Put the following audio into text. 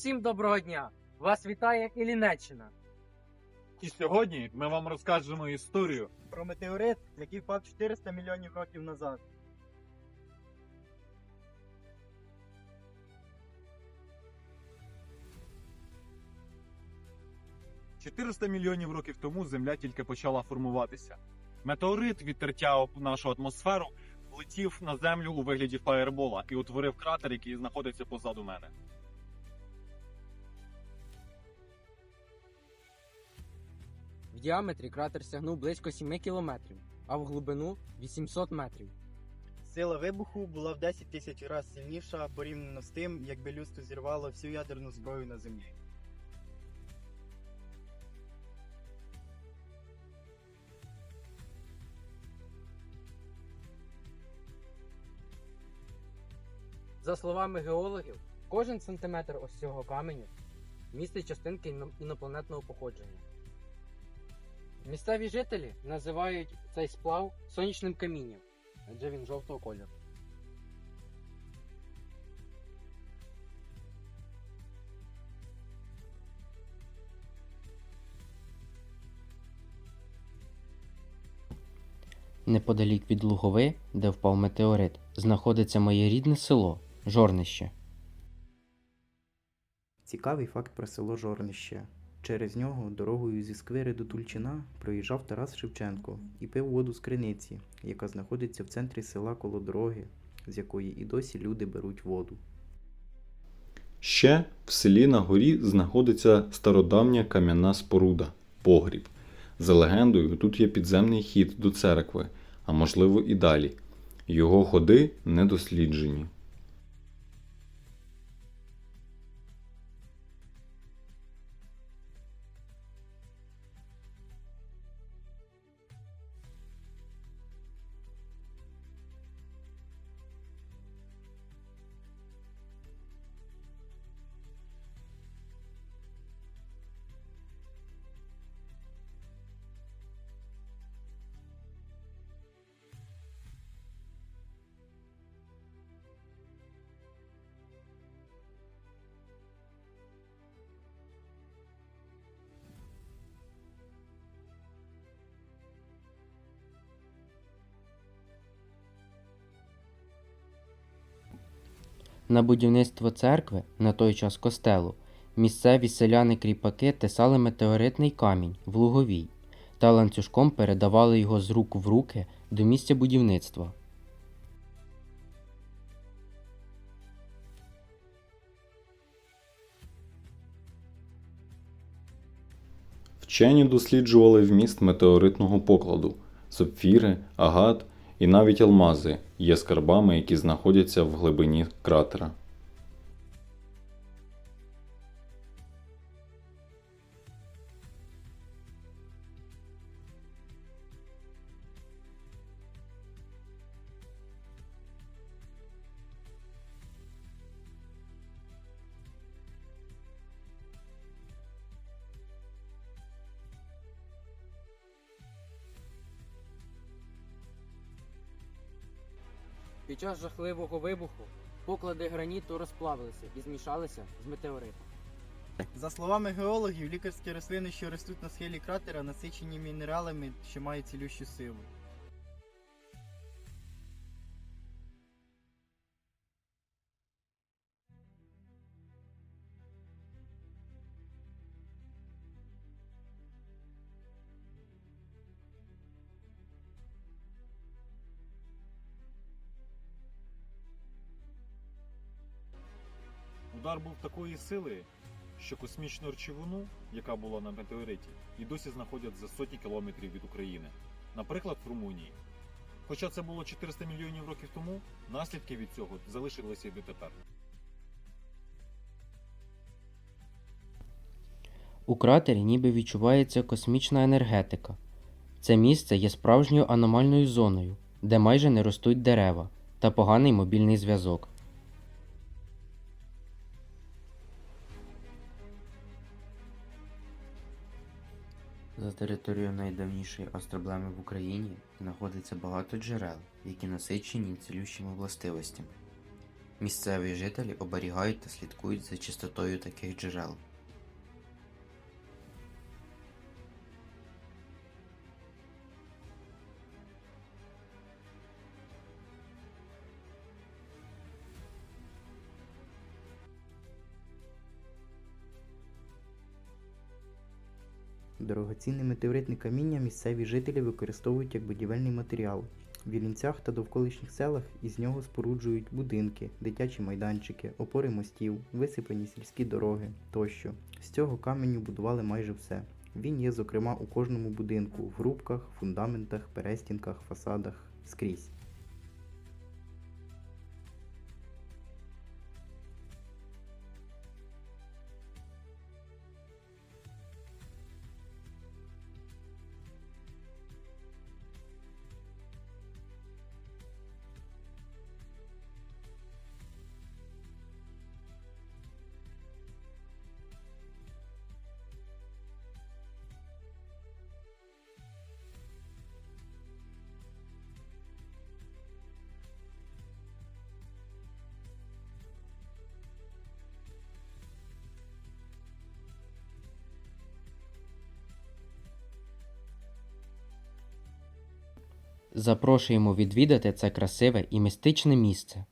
Всім доброго дня! Вас вітає Іллінеччина. І сьогодні ми вам розкажемо історію про метеорит, який впав 400 мільйонів років назад. – 400 мільйонів років тому Земля тільки почала формуватися. Метеорит від тертя об нашу атмосферу влетів на землю у вигляді фаєрбола і утворив кратер, який знаходиться позаду мене. В діаметрі кратер сягнув близько 7 кілометрів, а в глибину 800 метрів. Сила вибуху була в 10 тисяч разів сильніша порівняно з тим, якби людство зірвало всю ядерну зброю на землі. За словами геологів, кожен сантиметр ось цього каменю містить частинки інопланетного походження. Місцеві жителі називають цей сплав сонячним камінням, адже він жовтого кольору. Неподалік від Лугови, де впав метеорит, знаходиться моє рідне село Жорнище. Цікавий факт про село Жорнище. Через нього дорогою зі Сквири до Тульчина проїжджав Тарас Шевченко і пив воду з криниці, яка знаходиться в центрі села коло дороги, з якої і досі люди беруть воду. Ще в селі на горі знаходиться стародавня кам'яна споруда погріб. За легендою, тут є підземний хід до церкви, а можливо і далі. Його ходи не На будівництво церкви, на той час костелу, місцеві селяни-кріпаки тесали метеоритний камінь в Луговій та ланцюжком передавали його з рук в руки до місця будівництва. Вчені досліджували вміст метеоритного покладу. Сапфіри, агат і навіть алмази є скарбами, які знаходяться в глибині кратера. Під час жахливого вибуху поклади граніту розплавилися і змішалися з метеоритом. За словами геологів, лікарські рослини, що ростуть на схилі кратера, насичені мінералами, що мають цілющу силу. Удар був такої сили, що космічну речовину, яка була на метеориті, і досі знаходять за сотні кілометрів від України, наприклад, в Румунії. Хоча це було 400 мільйонів років тому, наслідки від цього залишилися і дотепер. У кратері ніби відчувається космічна енергетика. Це місце є справжньою аномальною зоною, де майже не ростуть дерева та поганий мобільний зв'язок. За територією найдавнішої остроблеми в Україні, знаходиться багато джерел, які насичені цілющими властивостями. Місцеві жителі оберігають та слідкують за чистотою таких джерел. Дорогоцінне метеоритне каміння місцеві жителі використовують як будівельний матеріал. В Вілінцях та довколишніх селах із нього споруджують будинки, дитячі майданчики, опори мостів, висипані сільські дороги тощо. З цього каменю будували майже все. Він є, зокрема, у кожному будинку, в грубках, фундаментах, перестінках, фасадах, скрізь. Запрошуємо відвідати це красиве і містичне місце.